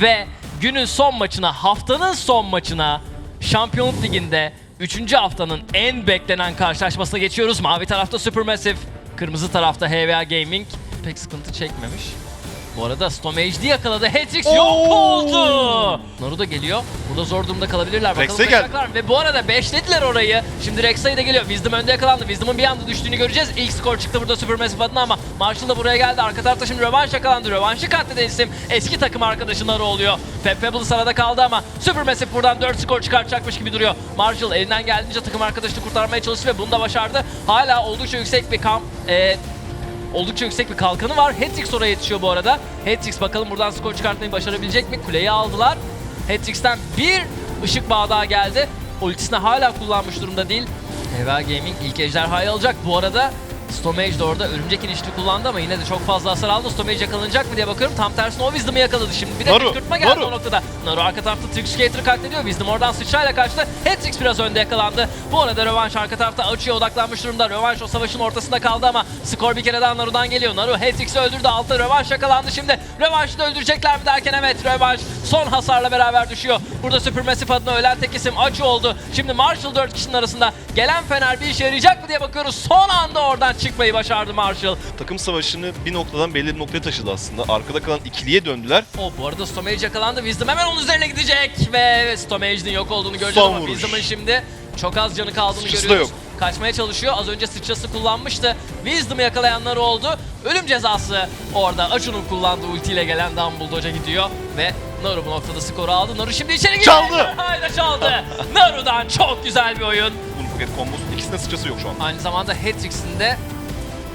Ve günün son maçına, haftanın son maçına Şampiyonluk Ligi'nde 3. haftanın en beklenen karşılaşmasına geçiyoruz. Mavi tarafta Supermassive, kırmızı tarafta HVA Gaming. Pek sıkıntı çekmemiş. Bu arada Stomaged yakaladı. Hatrix yok oldu. Naru da geliyor. Burada zor durumda kalabilirler. Bakalım Rex'e gel. kaçacaklar mı? Ve bu arada beşlediler orayı. Şimdi Rex'e de geliyor. Wisdom önde yakalandı. Wisdom'ın bir anda düştüğünü göreceğiz. İlk skor çıktı burada Supermassive adına ama Marshall da buraya geldi. Arka tarafta şimdi rövanş yakalandı. Rövanşı katleden isim eski takım arkadaşı Naru oluyor. Fab Pebbles arada kaldı ama Supermassive buradan 4 skor çıkartacakmış gibi duruyor. Marshall elinden geldiğince takım arkadaşını kurtarmaya çalıştı ve bunu da başardı. Hala oldukça yüksek bir kamp, e, Oldukça yüksek bir kalkanı var. Hatrix oraya yetişiyor bu arada. Hatrix bakalım buradan skor çıkartmayı başarabilecek mi? Kuleyi aldılar. Hatrix'ten bir ışık bağı daha geldi. Ultisini hala kullanmış durumda değil. Eva Gaming ilk ejderhayı alacak. Bu arada Stomage de orada örümcek inişini kullandı ama yine de çok fazla hasar aldı. Stomage yakalanacak mı diye bakıyorum. Tam tersine o Wisdom'ı yakaladı şimdi. Bir de Naru, kışkırtma geldi Naru. o noktada. Naru arka tarafta Trickskater'ı katlediyor. Wisdom oradan sıçrayla kaçtı. Hatrix biraz önde yakalandı. Bu arada Rövanş arka tarafta açıya odaklanmış durumda. Rövanş o savaşın ortasında kaldı ama skor bir kere daha Naru'dan geliyor. Naru Hatrix'i öldürdü. Altta Rövanş yakalandı şimdi. Rövanş'ı da öldürecekler mi derken evet Rövanş son hasarla beraber düşüyor. Burada Supermassive adına ölen tek isim Acı oldu. Şimdi Marshall 4 kişinin arasında gelen Fener bir işe yarayacak mı diye bakıyoruz. Son anda oradan çıkmayı başardı Marshall. Takım savaşını bir noktadan belli bir noktaya taşıdı aslında. Arkada kalan ikiliye döndüler. O bu arada Stomage yakalandı. Wisdom hemen onun üzerine gidecek ve Stomage'nin yok olduğunu göreceğiz Son ama. Wisdom'ın şimdi çok az canı kaldığını Sıçrası da görüyoruz. yok. Kaçmaya çalışıyor. Az önce sıçrası kullanmıştı. Wisdom'ı yakalayanlar oldu. Ölüm cezası orada Achu'nun kullandığı ultiyle gelen Dumbledore'a gidiyor ve Naru bu noktada skoru aldı. Naru şimdi içeri giriyor. Çaldı. Hayda çaldı. Naru'dan çok güzel bir oyun. Paket kombosu ikisinde sıçrası yok şu an. Aynı zamanda Hatrix'in de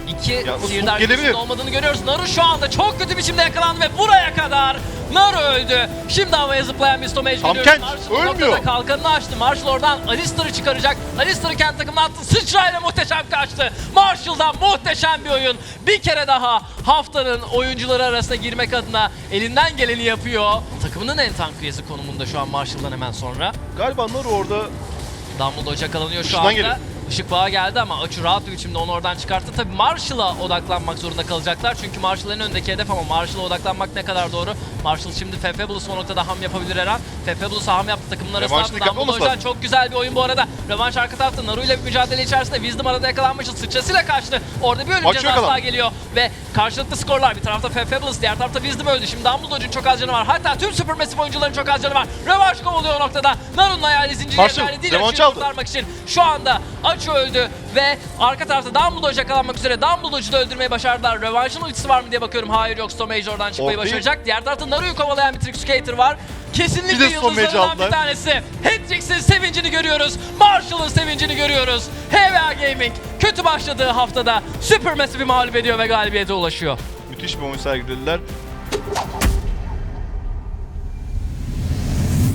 iki Yalnız sihir bu darbesinin gelebilir. olmadığını görüyoruz. Naru şu anda çok kötü biçimde yakalandı ve buraya kadar Naru öldü. Şimdi havaya zıplayan bir Stomage Tam görüyoruz. Kent, bu ölmüyor. kalkanını açtı. Marshall oradan Alistar'ı çıkaracak. Alistar'ı Kent takımına attı. Sıçrayla muhteşem kaçtı. Marshall'dan muhteşem bir oyun. Bir kere daha haftanın oyuncuları arasına girmek adına elinden geleni yapıyor. Takımının en tank üyesi konumunda şu an Marshall'dan hemen sonra. Galiba Naru orada Dumbledore yakalanıyor şu Işından anda. geliyor. Işık bağı geldi ama Açı rahat bir biçimde onu oradan çıkarttı. Tabii Marshall'a odaklanmak zorunda kalacaklar. Çünkü Marshall en öndeki hedef ama Marshall'a odaklanmak ne kadar doğru. Marshall şimdi Fefabulous o noktada ham yapabilir her an. Fefabulous ham yaptı takımın arasında. Dumbledore'dan lazım. çok güzel bir oyun bu arada. Rövanş arka tarafta Naru ile bir mücadele içerisinde Wisdom arada yakalanmış. Sıçrasıyla kaçtı. Orada bir ölüm cezası daha geliyor. Ve karşılıklı skorlar. Bir tarafta Fefabulous, diğer tarafta Wisdom öldü. Şimdi Dumbledore'un çok az canı var. Hatta tüm Supermassive oyuncuların çok az canı var. Rövanş kovalıyor o noktada. Naru'nun hayali zinciri yeterli değil. revanş aldı. için şu anda Açı öldü ve arka tarafta Dumbledore yakalanmak üzere Dumbledore'u da öldürmeyi başardılar. Rövanşın ultisi var mı diye bakıyorum. Hayır yok Stomage oradan çıkmayı Ortayı- başaracak. Diğer tarafta Naru'yu kovalayan bir Trickskater var. Bir Kesinlikle de Stomage'i yıldızlarından bir aldılar. tanesi. Hendrix'in sevincini görüyoruz. Marshall'ın sevincini görüyoruz. HVA Gaming kötü başladığı haftada Supermassive'i mağlup ediyor ve galibiyete ulaşıyor. müthiş bir oyun sergilediler.